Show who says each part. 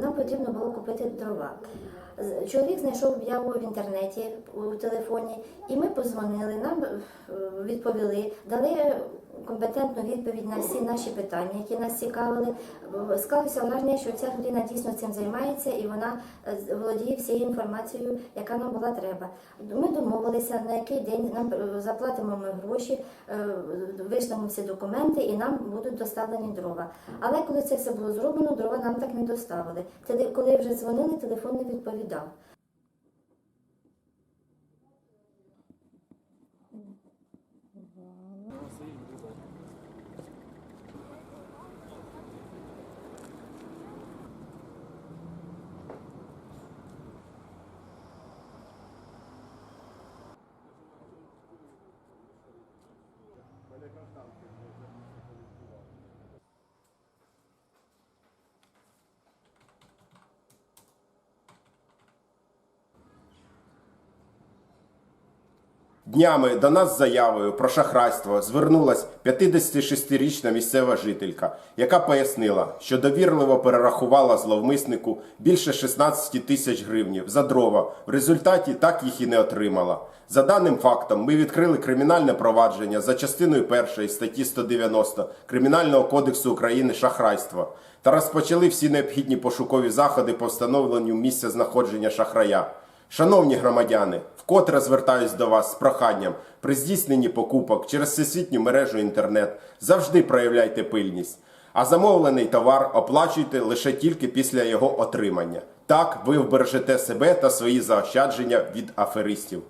Speaker 1: нам потрібно було купити дрова. Чоловік знайшов об'яву в інтернеті у телефоні, і ми позвонили. Нам е, відповіли, дали компетентну відповідь на всі наші питання, які нас цікавили. Склалося враження, що ця людина дійсно цим займається і вона е, володіє всією інформацією, яка нам була треба. Ми домовилися, на який день нам е, заплатимо ми гроші, е, вийшлемо всі документи і нам будуть доставлені дрова. Але коли це все було зроблено, дрова нам так не доставили. Коли вже дзвонили, телефон не відповідав.
Speaker 2: Днями до нас з заявою про шахрайство звернулась 56-річна місцева жителька, яка пояснила, що довірливо перерахувала зловмиснику більше 16 тисяч гривнів за дрова. В результаті так їх і не отримала. За даним фактом, ми відкрили кримінальне провадження за частиною першої статті 190 Кримінального кодексу України шахрайство та розпочали всі необхідні пошукові заходи по встановленню місця знаходження шахрая. Шановні громадяни, вкотре звертаюсь до вас з проханням при здійсненні покупок через всесвітню мережу інтернет завжди проявляйте пильність, а замовлений товар оплачуйте лише тільки після його отримання. Так ви вбережете себе та свої заощадження від аферистів.